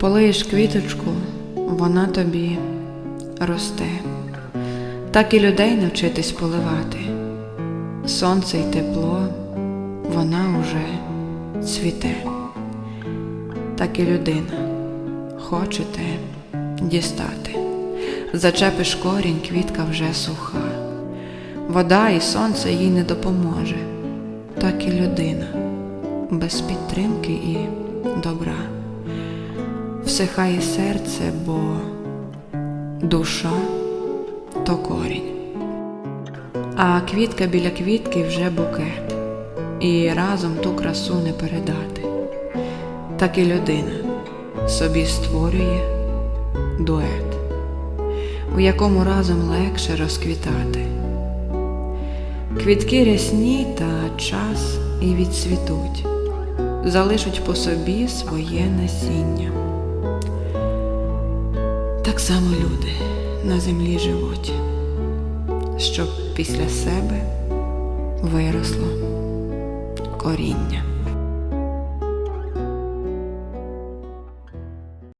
Полиєш квіточку, вона тобі росте, так і людей навчитись поливати. Сонце й тепло, вона уже цвіте, так і людина хочете дістати. Зачепиш корінь, квітка вже суха, вода і сонце їй не допоможе, так і людина без підтримки і добра всихає серце, бо душа то корінь. А квітка біля квітки вже букет, і разом ту красу не передати. Так і людина собі створює дует, у якому разом легше розквітати. Квітки рясні та час і відцвітуть, залишуть по собі своє насіння. Так само люди на землі живуть, щоб після себе виросло коріння.